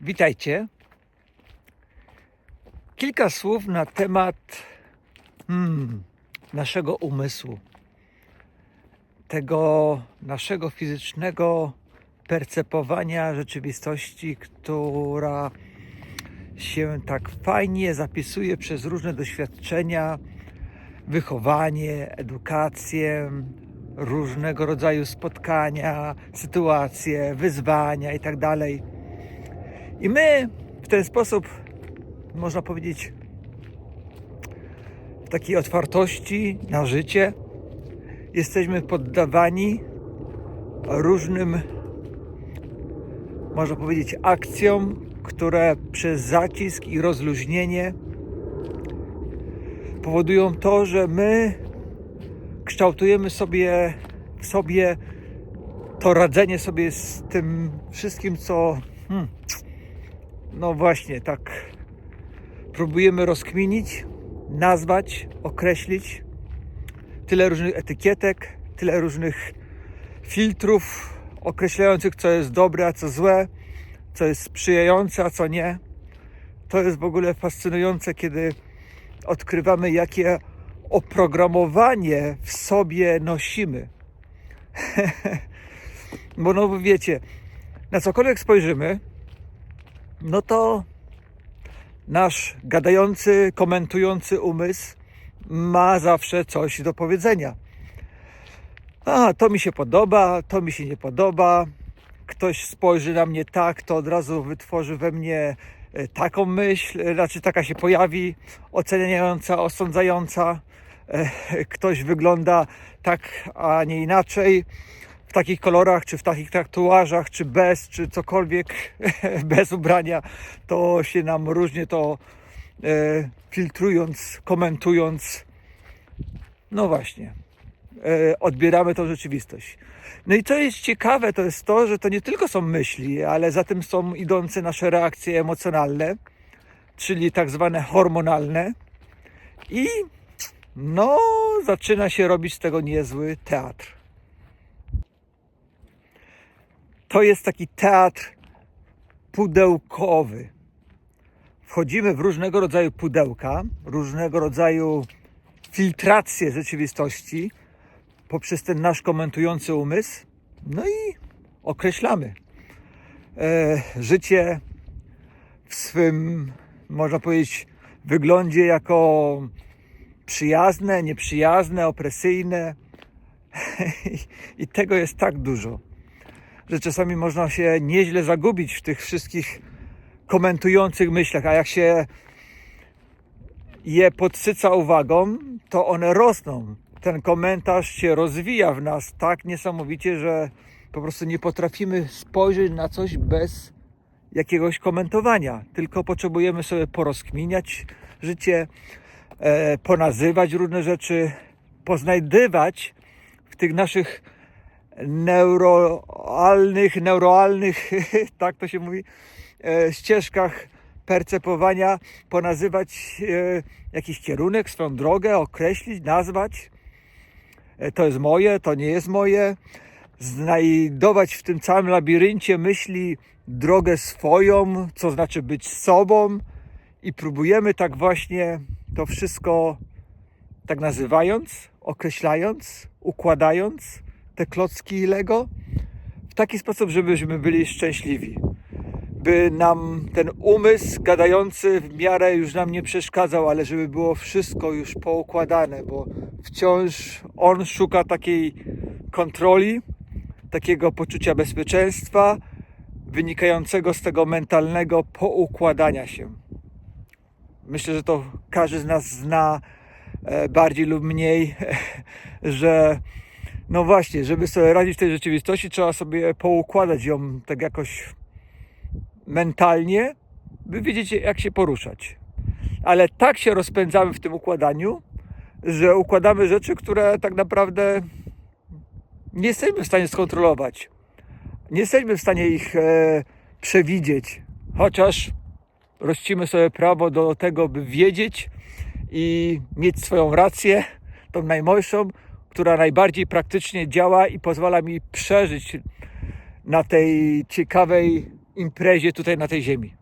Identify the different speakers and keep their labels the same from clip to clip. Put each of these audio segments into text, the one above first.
Speaker 1: Witajcie. Kilka słów na temat hmm, naszego umysłu, tego naszego fizycznego percepowania rzeczywistości, która się tak fajnie zapisuje przez różne doświadczenia, wychowanie, edukację, różnego rodzaju spotkania, sytuacje, wyzwania itd. I my w ten sposób, można powiedzieć, w takiej otwartości na życie, jesteśmy poddawani różnym, można powiedzieć, akcjom, które przez zacisk i rozluźnienie powodują to, że my kształtujemy sobie w sobie to radzenie sobie z tym wszystkim, co hmm, no właśnie tak próbujemy rozkminić, nazwać, określić. Tyle różnych etykietek, tyle różnych filtrów określających, co jest dobre, a co złe, co jest sprzyjające, a co nie. To jest w ogóle fascynujące, kiedy odkrywamy, jakie oprogramowanie w sobie nosimy. Bo no wiecie, na cokolwiek spojrzymy, no to nasz gadający, komentujący umysł ma zawsze coś do powiedzenia. A, to mi się podoba, to mi się nie podoba. Ktoś spojrzy na mnie tak, to od razu wytworzy we mnie e, taką myśl, raczej taka się pojawi, oceniająca, osądzająca. E, Ktoś wygląda tak, a nie inaczej takich kolorach, czy w takich tatuażach, czy bez, czy cokolwiek, bez ubrania, to się nam różnie to e, filtrując, komentując, no właśnie, e, odbieramy tą rzeczywistość. No i co jest ciekawe, to jest to, że to nie tylko są myśli, ale za tym są idące nasze reakcje emocjonalne, czyli tak zwane hormonalne i no zaczyna się robić z tego niezły teatr. To jest taki teatr pudełkowy. Wchodzimy w różnego rodzaju pudełka, różnego rodzaju filtracje rzeczywistości poprzez ten nasz komentujący umysł. No i określamy e, życie w swym, można powiedzieć, wyglądzie jako przyjazne, nieprzyjazne, opresyjne. I tego jest tak dużo że czasami można się nieźle zagubić w tych wszystkich komentujących myślach, a jak się je podsyca uwagą, to one rosną. Ten komentarz się rozwija w nas tak niesamowicie, że po prostu nie potrafimy spojrzeć na coś bez jakiegoś komentowania. Tylko potrzebujemy sobie porozkminiać życie, e, ponazywać różne rzeczy, poznajdywać w tych naszych neuroalnych, neuroalnych, tak to się mówi, e, ścieżkach percepowania, ponazywać e, jakiś kierunek, swoją drogę, określić, nazwać. E, to jest moje, to nie jest moje. Znajdować w tym całym labiryncie myśli drogę swoją, co znaczy być sobą i próbujemy tak właśnie to wszystko tak nazywając, określając, układając te klocki Lego w taki sposób, żebyśmy byli szczęśliwi. By nam ten umysł gadający w miarę już nam nie przeszkadzał, ale żeby było wszystko już poukładane, bo wciąż on szuka takiej kontroli, takiego poczucia bezpieczeństwa wynikającego z tego mentalnego poukładania się. Myślę, że to każdy z nas zna e, bardziej lub mniej, że no właśnie, żeby sobie radzić w tej rzeczywistości, trzeba sobie poukładać ją tak jakoś mentalnie, by wiedzieć, jak się poruszać. Ale tak się rozpędzamy w tym układaniu, że układamy rzeczy, które tak naprawdę nie jesteśmy w stanie skontrolować. Nie jesteśmy w stanie ich e, przewidzieć, chociaż rościmy sobie prawo do tego, by wiedzieć i mieć swoją rację, tą najmojszą, która najbardziej praktycznie działa i pozwala mi przeżyć na tej ciekawej imprezie tutaj na tej ziemi.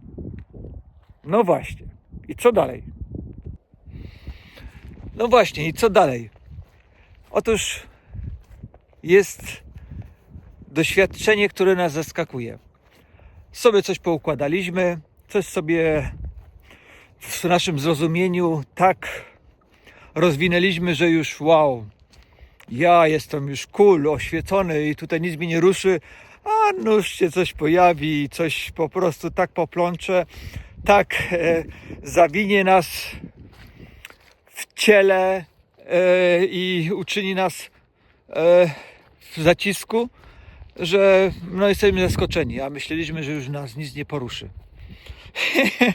Speaker 1: No właśnie. I co dalej? No właśnie, i co dalej? Otóż jest doświadczenie, które nas zaskakuje. Sobie coś poukładaliśmy, coś sobie w naszym zrozumieniu tak rozwinęliśmy, że już wow, ja jestem już cool, oświecony i tutaj nic mi nie ruszy, a nuż się coś pojawi, coś po prostu tak poplącze, tak e, zawinie nas w ciele e, i uczyni nas e, w zacisku, że no jesteśmy zaskoczeni, a myśleliśmy, że już nas nic nie poruszy.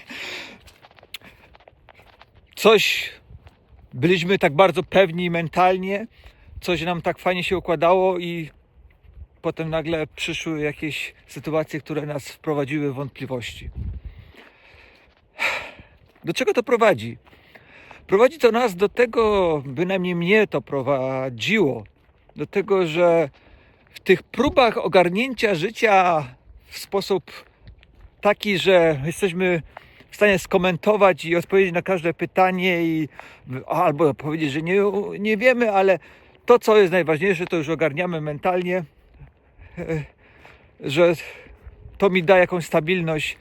Speaker 1: Coś byliśmy tak bardzo pewni mentalnie, coś nam tak fajnie się układało i potem nagle przyszły jakieś sytuacje, które nas wprowadziły w wątpliwości. Do czego to prowadzi? Prowadzi to nas do tego, bynajmniej mnie to prowadziło, do tego, że w tych próbach ogarnięcia życia w sposób taki, że jesteśmy w stanie skomentować i odpowiedzieć na każde pytanie i albo powiedzieć, że nie, nie wiemy, ale to, co jest najważniejsze, to już ogarniamy mentalnie, e, że to mi da jakąś stabilność,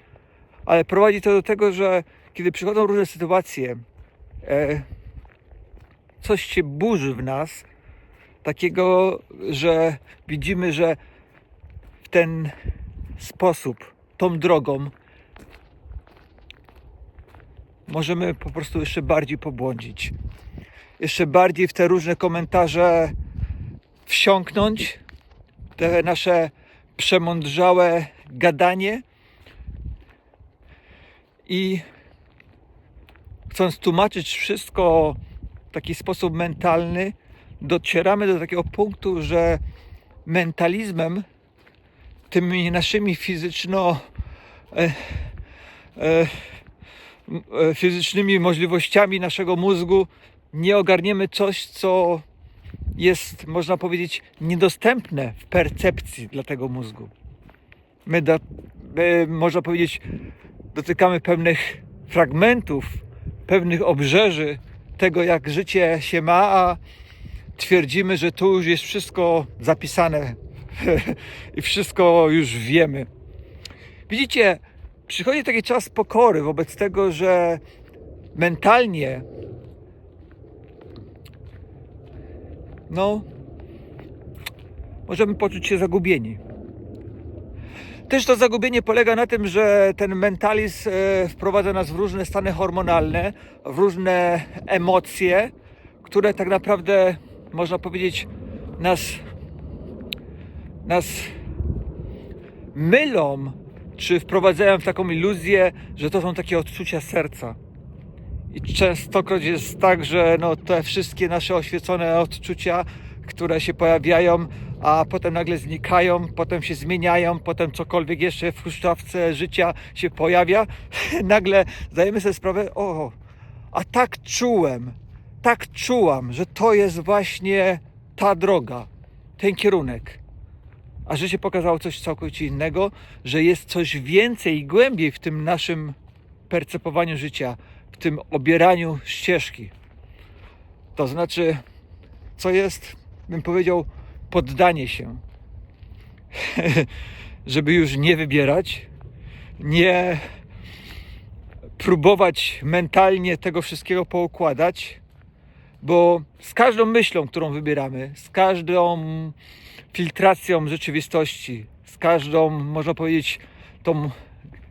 Speaker 1: ale prowadzi to do tego, że kiedy przychodzą różne sytuacje, e, coś się burzy w nas, takiego, że widzimy, że w ten sposób, tą drogą możemy po prostu jeszcze bardziej pobłądzić. Jeszcze bardziej w te różne komentarze wsiąknąć, te nasze przemądrzałe gadanie. I chcąc tłumaczyć wszystko w taki sposób mentalny, docieramy do takiego punktu, że mentalizmem, tymi naszymi fizyczno e, e, e, fizycznymi możliwościami naszego mózgu nie ogarniemy coś, co jest, można powiedzieć, niedostępne w percepcji dla tego mózgu. My, do, my można powiedzieć, dotykamy pewnych fragmentów, pewnych obrzeży tego, jak życie się ma, a twierdzimy, że tu już jest wszystko zapisane i wszystko już wiemy. Widzicie, przychodzi taki czas pokory wobec tego, że mentalnie no możemy poczuć się zagubieni. Też to zagubienie polega na tym, że ten mentalizm e, wprowadza nas w różne stany hormonalne, w różne emocje, które tak naprawdę można powiedzieć nas, nas mylą, czy wprowadzają w taką iluzję, że to są takie odczucia serca. I częstokroć jest tak, że no, te wszystkie nasze oświecone odczucia, które się pojawiają, a potem nagle znikają, potem się zmieniają, potem cokolwiek jeszcze w huśtawce życia się pojawia, nagle zdajemy sobie sprawę, o, a tak czułem, tak czułam, że to jest właśnie ta droga, ten kierunek. A życie pokazało coś całkowicie innego, że jest coś więcej i głębiej w tym naszym percepowaniu życia, tym obieraniu ścieżki. To znaczy, co jest, bym powiedział, poddanie się. Żeby już nie wybierać, nie próbować mentalnie tego wszystkiego poukładać, bo z każdą myślą, którą wybieramy, z każdą filtracją rzeczywistości, z każdą, można powiedzieć, tą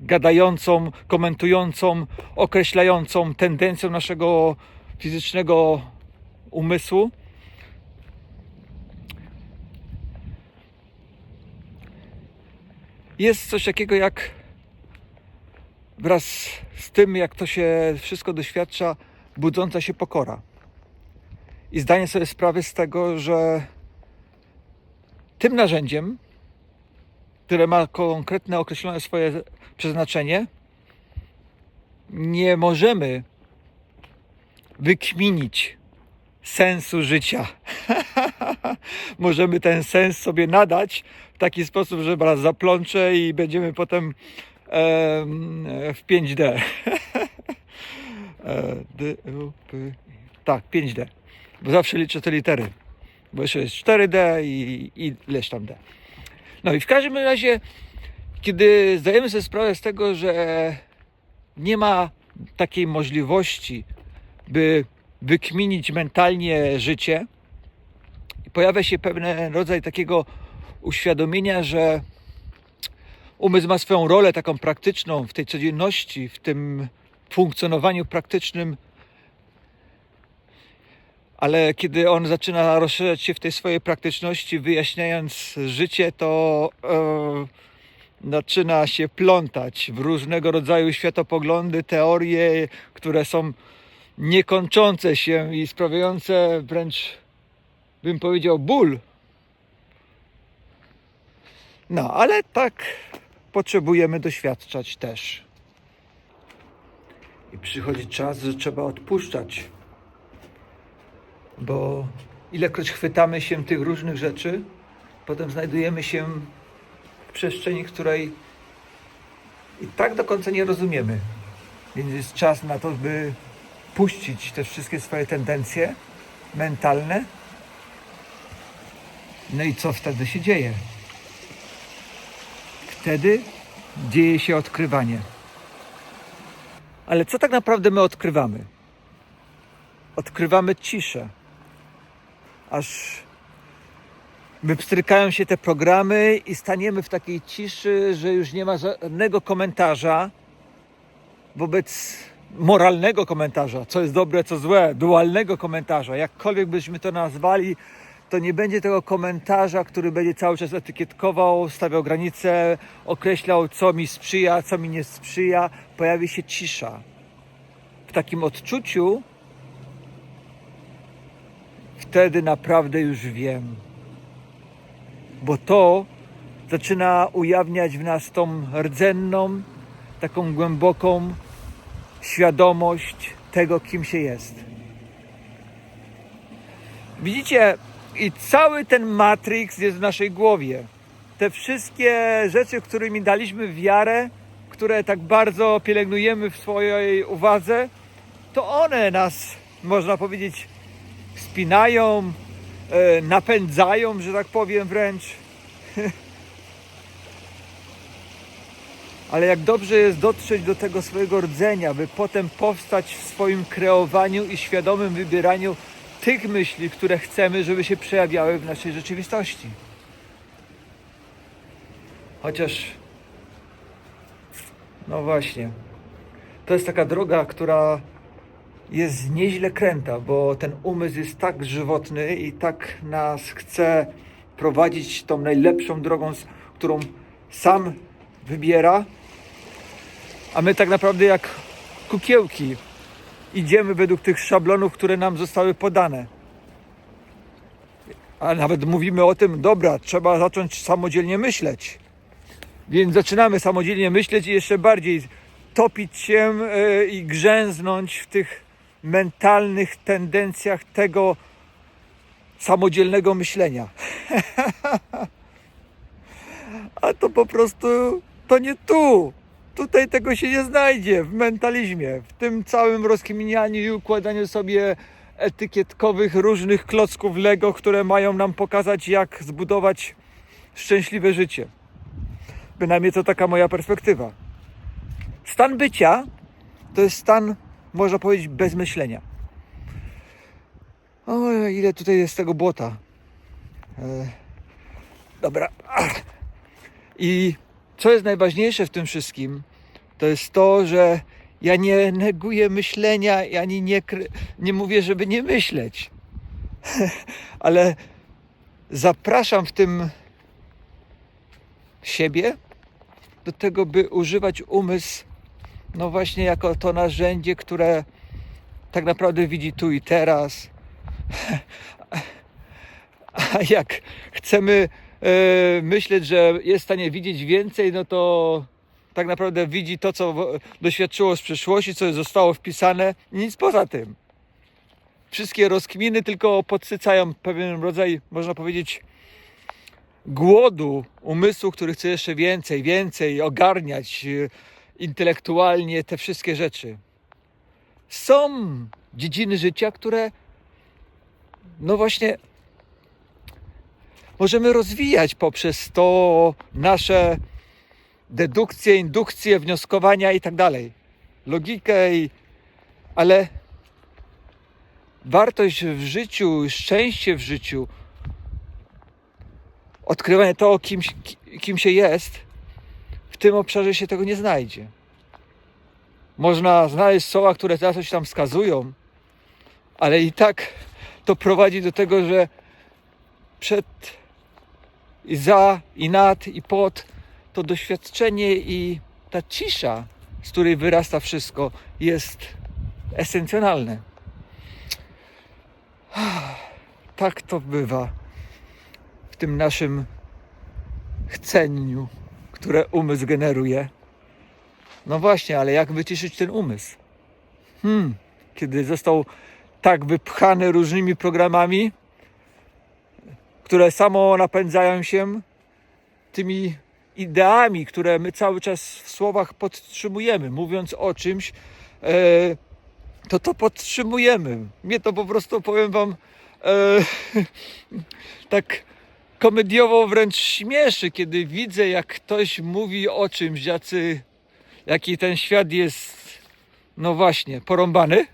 Speaker 1: gadającą, komentującą, określającą tendencją naszego fizycznego umysłu, jest coś takiego jak wraz z tym, jak to się wszystko doświadcza, budząca się pokora. I zdanie sobie sprawy z tego, że tym narzędziem, które ma konkretne, określone swoje przeznaczenie, nie możemy wykminić sensu życia. Możemy ten sens sobie nadać w taki sposób, że raz zaplączę i będziemy potem em, w 5D. E, D, U, P. Tak, 5D. Bo zawsze liczę te litery. Bo jeszcze jest 4D i, i ileś tam D. No i w każdym razie, kiedy zdajemy sobie sprawę z tego, że nie ma takiej możliwości, by wykminić mentalnie życie, pojawia się pewien rodzaj takiego uświadomienia, że umysł ma swoją rolę taką praktyczną w tej codzienności, w tym funkcjonowaniu praktycznym, ale kiedy on zaczyna rozszerzać się w tej swojej praktyczności, wyjaśniając życie, to e, zaczyna się plątać w różnego rodzaju światopoglądy, teorie, które są niekończące się i sprawiające wręcz, bym powiedział, ból. No, ale tak potrzebujemy doświadczać też. I przychodzi czas, że trzeba odpuszczać. Bo ilekroć chwytamy się tych różnych rzeczy, potem znajdujemy się w przestrzeni, której i tak do końca nie rozumiemy. Więc jest czas na to, by puścić te wszystkie swoje tendencje mentalne. No i co wtedy się dzieje? Wtedy dzieje się odkrywanie. Ale co tak naprawdę my odkrywamy? Odkrywamy ciszę. Aż wypstrykają się te programy i staniemy w takiej ciszy, że już nie ma żadnego komentarza wobec moralnego komentarza, co jest dobre, co złe, dualnego komentarza, jakkolwiek byśmy to nazwali, to nie będzie tego komentarza, który będzie cały czas etykietkował, stawiał granice, określał, co mi sprzyja, co mi nie sprzyja. Pojawi się cisza. W takim odczuciu wtedy naprawdę już wiem. Bo to zaczyna ujawniać w nas tą rdzenną, taką głęboką świadomość tego, kim się jest. Widzicie, i cały ten Matrix jest w naszej głowie. Te wszystkie rzeczy, którymi daliśmy wiarę, które tak bardzo pielęgnujemy w swojej uwadze, to one nas, można powiedzieć, spinają, e, napędzają, że tak powiem wręcz. Ale jak dobrze jest dotrzeć do tego swojego rdzenia, by potem powstać w swoim kreowaniu i świadomym wybieraniu tych myśli, które chcemy, żeby się przejawiały w naszej rzeczywistości. Chociaż, no właśnie, to jest taka droga, która jest nieźle kręta, bo ten umysł jest tak żywotny i tak nas chce prowadzić tą najlepszą drogą, którą sam wybiera, a my tak naprawdę jak kukiełki idziemy według tych szablonów, które nam zostały podane. A nawet mówimy o tym, dobra, trzeba zacząć samodzielnie myśleć. Więc zaczynamy samodzielnie myśleć i jeszcze bardziej topić się e, i grzęznąć w tych mentalnych tendencjach tego samodzielnego myślenia. A to po prostu to nie tu. Tutaj tego się nie znajdzie w mentalizmie, w tym całym rozkminianiu i układaniu sobie etykietkowych różnych klocków Lego, które mają nam pokazać, jak zbudować szczęśliwe życie. Bynajmniej to taka moja perspektywa. Stan bycia to jest stan, można powiedzieć, bez myślenia. O, ile tutaj jest tego błota. E, dobra. I co jest najważniejsze w tym wszystkim, to jest to, że ja nie neguję myślenia, ani nie, nie mówię, żeby nie myśleć. Ale zapraszam w tym siebie do tego, by używać umysł, no właśnie jako to narzędzie, które tak naprawdę widzi tu i teraz. A jak chcemy e, myśleć, że jest w stanie widzieć więcej, no to tak naprawdę widzi to, co doświadczyło z przeszłości, co zostało wpisane nic poza tym. wszystkie rozkminy tylko podsycają pewien rodzaj, można powiedzieć, głodu umysłu, który chce jeszcze więcej, więcej ogarniać e, intelektualnie te wszystkie rzeczy. Są dziedziny życia, które no właśnie możemy rozwijać poprzez to nasze dedukcje, indukcje, wnioskowania i tak dalej. Logikę i ale wartość w życiu, szczęście w życiu, odkrywanie to, kim, kim się jest, tym obszarze się tego nie znajdzie. Można znaleźć słowa, które na coś tam wskazują, ale i tak to prowadzi do tego, że przed i za, i nad, i pod to doświadczenie i ta cisza, z której wyrasta wszystko, jest esencjonalne. Tak to bywa w tym naszym chceniu, które umysł generuje. No właśnie, ale jak wyciszyć ten umysł? Hmm, kiedy został tak wypchany różnymi programami, które samo napędzają się tymi ideami, które my cały czas w słowach podtrzymujemy, mówiąc o czymś, e, to to podtrzymujemy. Mnie to po prostu, powiem Wam, e, tak komediowo wręcz śmieszy, kiedy widzę, jak ktoś mówi o czymś, jacy, jaki ten świat jest, no właśnie, porąbany.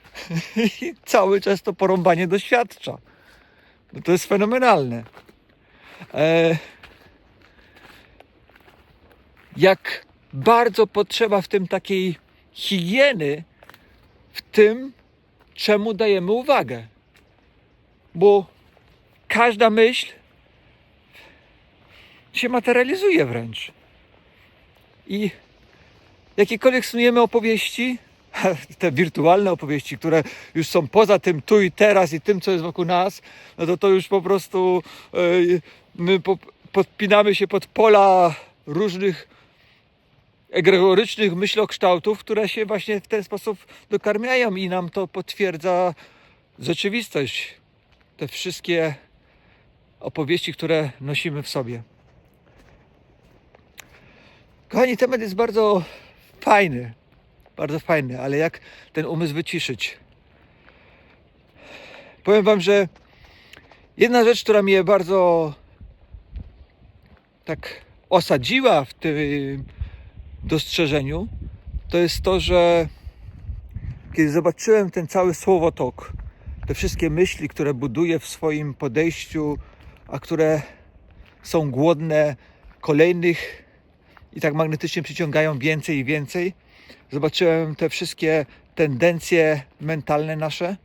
Speaker 1: I cały czas to porąbanie doświadcza. No to jest fenomenalne. E, jak bardzo potrzeba w tym takiej higieny, w tym, czemu dajemy uwagę. Bo każda myśl się materializuje wręcz. I jakiekolwiek snujemy opowieści, te wirtualne opowieści, które już są poza tym tu i teraz i tym, co jest wokół nas, no to to już po prostu yy, my po, podpinamy się pod pola różnych egregorycznych myślokształtów, które się właśnie w ten sposób dokarmiają i nam to potwierdza rzeczywistość. Te wszystkie opowieści, które nosimy w sobie. Kochani, temat jest bardzo fajny, bardzo fajny, ale jak ten umysł wyciszyć? Powiem Wam, że jedna rzecz, która mnie bardzo tak osadziła w tym dostrzeżeniu, to jest to, że kiedy zobaczyłem ten cały słowotok, te wszystkie myśli, które buduję w swoim podejściu, a które są głodne kolejnych i tak magnetycznie przyciągają więcej i więcej, zobaczyłem te wszystkie tendencje mentalne nasze,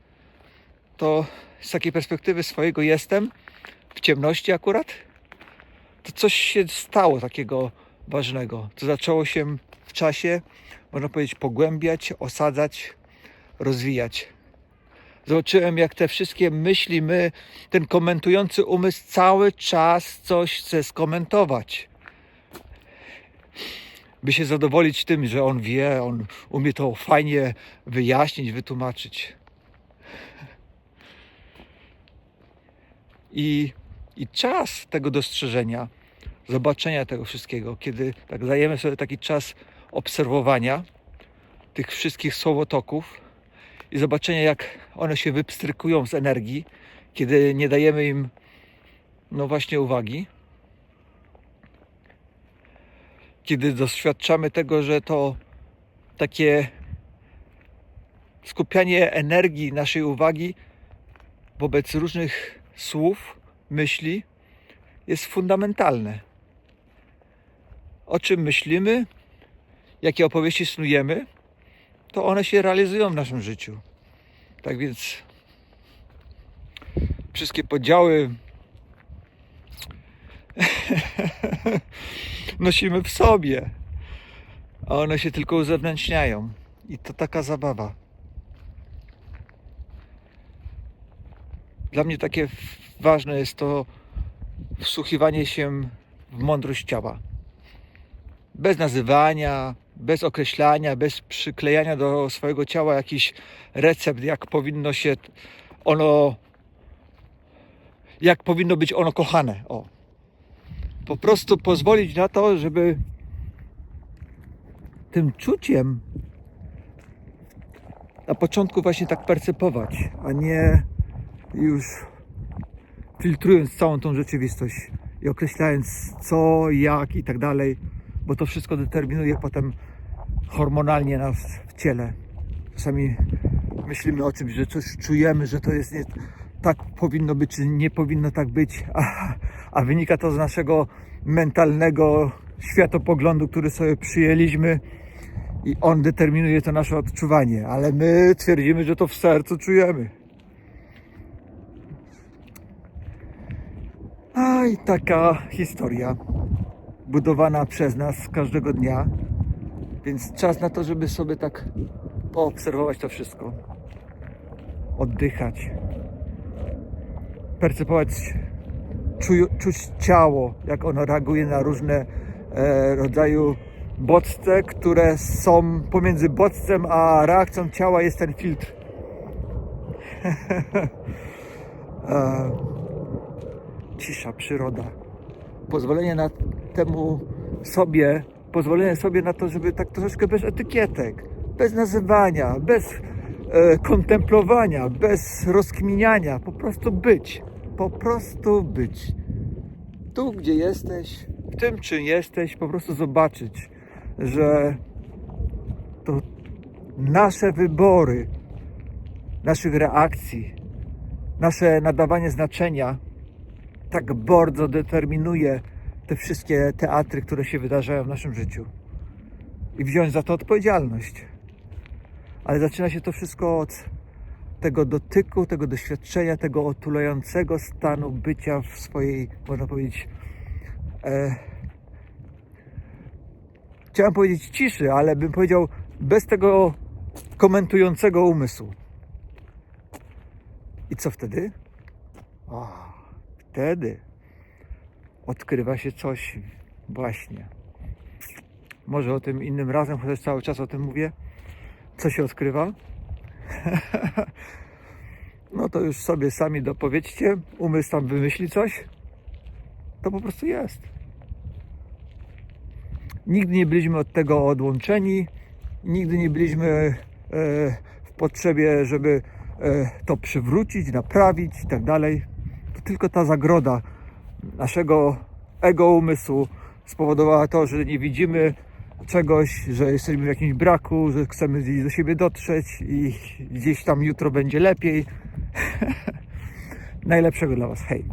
Speaker 1: to z takiej perspektywy swojego jestem, w ciemności akurat, to coś się stało takiego ważnego, co zaczęło się w czasie, można powiedzieć, pogłębiać, osadzać, rozwijać. Zobaczyłem, jak te wszystkie myśli, my, ten komentujący umysł cały czas coś chce skomentować. By się zadowolić tym, że on wie, on umie to fajnie wyjaśnić, wytłumaczyć. I, i czas tego dostrzeżenia zobaczenia tego wszystkiego, kiedy tak dajemy sobie taki czas obserwowania tych wszystkich słowotoków i zobaczenia, jak one się wypstrykują z energii, kiedy nie dajemy im, no właśnie, uwagi. Kiedy doświadczamy tego, że to takie skupianie energii, naszej uwagi wobec różnych słów, myśli jest fundamentalne o czym myślimy, jakie opowieści snujemy, to one się realizują w naszym życiu. Tak więc wszystkie podziały nosimy w sobie, a one się tylko uzewnętrzniają. I to taka zabawa. Dla mnie takie ważne jest to wsłuchiwanie się w mądrość ciała bez nazywania, bez określania, bez przyklejania do swojego ciała jakiś recept, jak powinno się ono, jak powinno być ono kochane. O. Po prostu pozwolić na to, żeby tym czuciem na początku właśnie tak percepować, a nie już filtrując całą tą rzeczywistość i określając co, jak i tak dalej, bo to wszystko determinuje potem hormonalnie nas w ciele. Czasami myślimy o czymś, że coś czujemy, że to jest nie, tak powinno być, czy nie powinno tak być, a, a wynika to z naszego mentalnego światopoglądu, który sobie przyjęliśmy i on determinuje to nasze odczuwanie, ale my twierdzimy, że to w sercu czujemy. A i taka historia budowana przez nas każdego dnia. Więc czas na to, żeby sobie tak poobserwować to wszystko. Oddychać. Percepować, czuć ciało, jak ono reaguje na różne e, rodzaju bodźce, które są pomiędzy bodźcem a reakcją ciała jest ten filtr. e, cisza, przyroda. Pozwolenie na temu sobie, pozwolenie sobie na to, żeby tak troszeczkę bez etykietek, bez nazywania, bez e, kontemplowania, bez rozkminiania, po prostu być. Po prostu być. Tu, gdzie jesteś, w tym, czym jesteś, po prostu zobaczyć, że to nasze wybory, naszych reakcji, nasze nadawanie znaczenia tak bardzo determinuje te wszystkie teatry, które się wydarzają w naszym życiu. I wziąć za to odpowiedzialność. Ale zaczyna się to wszystko od tego dotyku, tego doświadczenia, tego otulającego stanu bycia w swojej, można powiedzieć, e, chciałem powiedzieć ciszy, ale bym powiedział bez tego komentującego umysłu. I co wtedy? O, wtedy odkrywa się coś właśnie. Może o tym innym razem, chociaż cały czas o tym mówię. Co się odkrywa? no to już sobie sami dopowiedzcie. Umysł tam wymyśli coś. To po prostu jest. Nigdy nie byliśmy od tego odłączeni. Nigdy nie byliśmy e, w potrzebie, żeby e, to przywrócić, naprawić i tak dalej. To tylko ta zagroda naszego ego umysłu spowodowała to, że nie widzimy czegoś, że jesteśmy w jakimś braku, że chcemy gdzieś do siebie dotrzeć i gdzieś tam jutro będzie lepiej. Najlepszego dla Was. Hej.